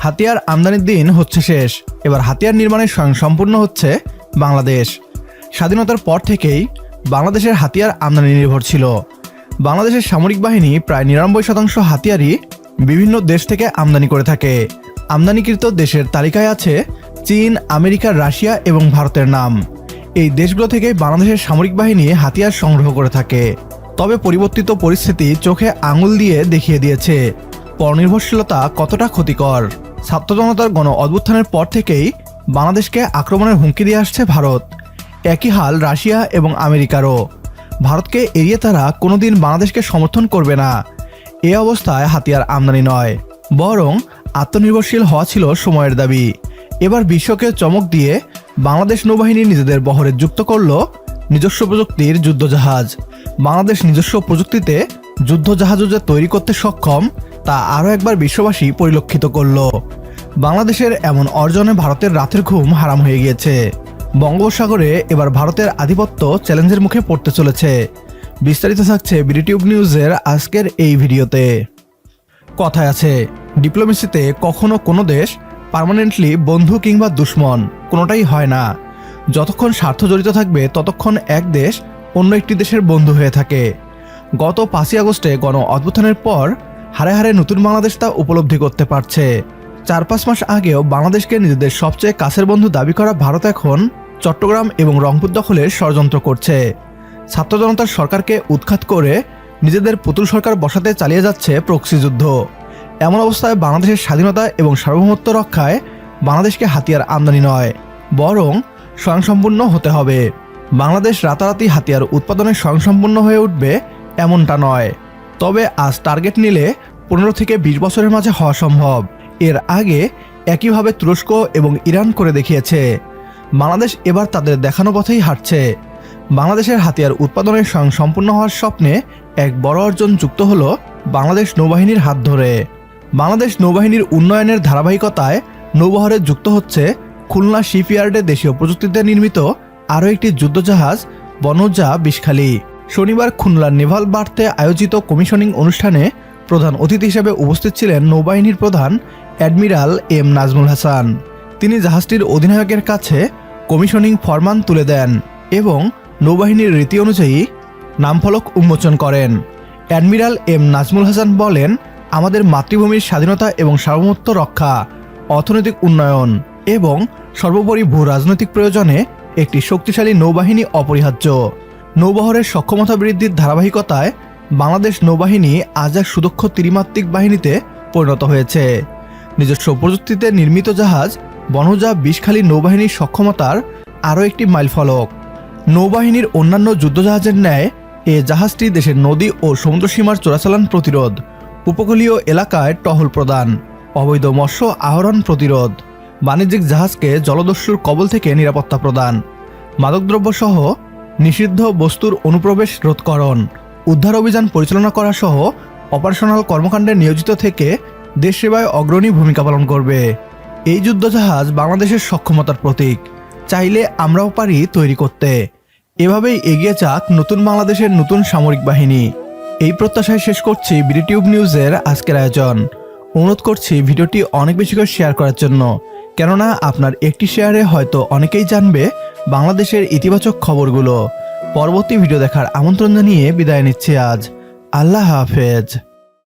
হাতিয়ার আমদানির দিন হচ্ছে শেষ। এবার হাতিয়ার নির্মাণের স্বয়ং সম্পূর্ণ হচ্ছে বাংলাদেশ। স্বাধীনতার পর থেকেই বাংলাদেশের হাতিয়ার আমদানি নির্ভর ছিল। বাংলাদেশের সামরিক বাহিনী প্রায় নিরানব্বই শতাংশ হাতিয়ারই বিভিন্ন দেশ থেকে আমদানি করে থাকে। আমদানিকৃত দেশের তালিকায় আছে চীন, আমেরিকা, রাশিয়া এবং ভারতের নাম। এই দেশগুলো থেকে বাংলাদেশের সামরিক বাহিনী হাতিয়ার সংগ্রহ করে থাকে। তবে পরিবর্তিত পরিস্থিতি চোখে আঙুল দিয়ে দেখিয়ে দিয়েছে। পরনির্ভরশীলতা কতটা ক্ষতিকর? ছাত্র জনতার গণ অভ্যুত্থানের পর থেকেই বাংলাদেশকে আক্রমণের হুমকি দিয়ে আসছে ভারত। একই হাল রাশিয়া এবং আমেরিকারও। ভারতকে এড়িয়ে তারা কোনোদিন বাংলাদেশকে সমর্থন করবে না। এ অবস্থায় হাতিয়ার আমদানি নয়, বরং আত্মনির্ভরশীল হওয়া ছিল সময়ের দাবি। এবার বিশ্বকে চমক দিয়ে বাংলাদেশ নৌবাহিনী নিজেদের বহরে যুক্ত করল নিজস্ব প্রযুক্তির যুদ্ধজাহাজ। বাংলাদেশ নিজস্ব প্রযুক্তিতে যুদ্ধজাহাজও যে তৈরি করতে সক্ষম, তা আরও একবার বিশ্ববাসী পরিলক্ষিত করল। বাংলাদেশের এমন অর্জনে ভারতের রাতের ঘুম হারাম হয়ে গিয়েছে। বঙ্গোপসাগরে এবার ভারতের আধিপত্য চ্যালেঞ্জের মুখে পড়তে চলেছে। বিস্তারিত থাকছে বিডিটিউব নিউজের আজকের এই ভিডিওতে। কথায় আছে, ডিপ্লোমেসিতে কখনো কোনো দেশ পার্মানেন্টলি বন্ধু কিংবা দুশ্মন, কোনোটাই হয় না। যতক্ষণ স্বার্থ জড়িত থাকবে, ততক্ষণ এক দেশ অন্য একটি দেশের বন্ধু হয়ে থাকে। গত পাঁচই আগস্টে গণ অভ্যুত্থানের পর হারে হারে নতুন বাংলাদেশ তা উপলব্ধি করতে পারছে। চার পাঁচ মাস আগেও বাংলাদেশকে নিজেদের সবচেয়ে কাছের বন্ধু দাবি করা ভারত এখন চট্টগ্রাম এবং রংপুর দখলের ষড়যন্ত্র করছে। ছাত্র জনতার সরকারকে উৎখাত করে নিজেদের পুতুল সরকার বসাতে চালিয়ে যাচ্ছে প্রক্সি যুদ্ধ। এমন অবস্থায় বাংলাদেশের স্বাধীনতা এবং সার্বভৌমত্ব রক্ষায় বাংলাদেশকে হাতিয়ার আমদানি নয়, বরং স্বয়ংসম্পূর্ণ হতে হবে। বাংলাদেশ রাতারাতি হাতিয়ার উৎপাদনে স্বয়ংসম্পূর্ণ হয়ে উঠবে এমনটা নয়। তবে আজ টার্গেট নিলে পনেরো থেকে বিশ বছরের মাঝে হওয়া সম্ভব। এর আগে একইভাবে তুরস্ক এবং ইরান করে দেখিয়েছে। বাংলাদেশ এবার তাদের দেখানো পথেই হাঁটছে। বাংলাদেশের হাতিয়ার উৎপাদনের স্বয়ং সম্পূর্ণ হওয়ার স্বপ্নে এক বড় অর্জন যুক্ত হল বাংলাদেশ নৌবাহিনীর হাত ধরে। বাংলাদেশ নৌবাহিনীর উন্নয়নের ধারাবাহিকতায় নৌবহরে যুক্ত হচ্ছে খুলনা শিপইয়ার্ডে দেশীয় প্রযুক্তিতে নির্মিত আরও একটি যুদ্ধজাহাজ বনজা বিষখালী। শনিবার খুলনার নেভাল বার্তে আয়োজিত কমিশনিং অনুষ্ঠানে প্রধান অতিথি হিসেবে উপস্থিত ছিলেন নৌবাহিনীর প্রধান অ্যাডমিরাল এম নাজমুল হাসান। তিনি জাহাজটির অধিনায়কের কাছে কমিশনিং ফরমান তুলে দেন এবং নৌবাহিনীর রীতি অনুযায়ী নামফলক উন্মোচন করেন। অ্যাডমিরাল এম নাজমুল হাসান বলেন, আমাদের মাতৃভূমির স্বাধীনতা এবং সার্বভৌমত্ব রক্ষা, অর্থনৈতিক উন্নয়ন এবং সর্বোপরি ভূ রাজনৈতিক প্রয়োজনে একটি শক্তিশালী নৌবাহিনী অপরিহার্য। নৌবহরের সক্ষমতা বৃদ্ধির ধারাবাহিকতায় বাংলাদেশ নৌবাহিনী আজ এক সুদক্ষ ত্রিমাত্রিক বাহিনীতে পরিণত হয়েছে। নিজস্ব প্রযুক্তিতে নির্মিত জাহাজ বনজা বিষখালী নৌবাহিনীর সক্ষমতার আরও একটি মাইলফলক। নৌবাহিনীর অন্যান্য যুদ্ধজাহাজের ন্যায় এ জাহাজটি দেশের নদী ও সমুদ্র সীমার চোরাচালান প্রতিরোধ, উপকূলীয় এলাকায় টহল প্রদান, অবৈধ মৎস্য আহরণ প্রতিরোধ, বাণিজ্যিক জাহাজকে জলদস্যুর কবল থেকে নিরাপত্তা প্রদান মাদকদ্রব্য সহ নিষিদ্ধ বস্তুর অনুপ্রবেশ রোধকরণ, উদ্ধার অভিযান পরিচালনা করা সহ অপারেশনাল কর্মকাণ্ডে নিয়োজিত থেকে দেশ সেবায় অগ্রণী ভূমিকা পালন করবে। এই যুদ্ধজাহাজ বাংলাদেশের সক্ষমতার প্রতীক। চাইলে আমরাও পারি তৈরি করতে। এভাবেই এগিয়ে যাক নতুন বাংলাদেশের নতুন সামরিক বাহিনী। এই প্রত্যাশায় শেষ করছি বিডিটিউব নিউজের আজকের আয়োজন। অনুরোধ করছি ভিডিওটি অনেক বেশি করে শেয়ার করার জন্য। কেননা আপনার একটি শেয়ারে হয়তো অনেকেই জানবে বাংলাদেশের ইতিবাচক খবরগুলো। পরবর্তী ভিডিও দেখার আমন্ত্রণ জানিয়ে বিদায় নিচ্ছি আজ। আল্লাহ হাফেজ।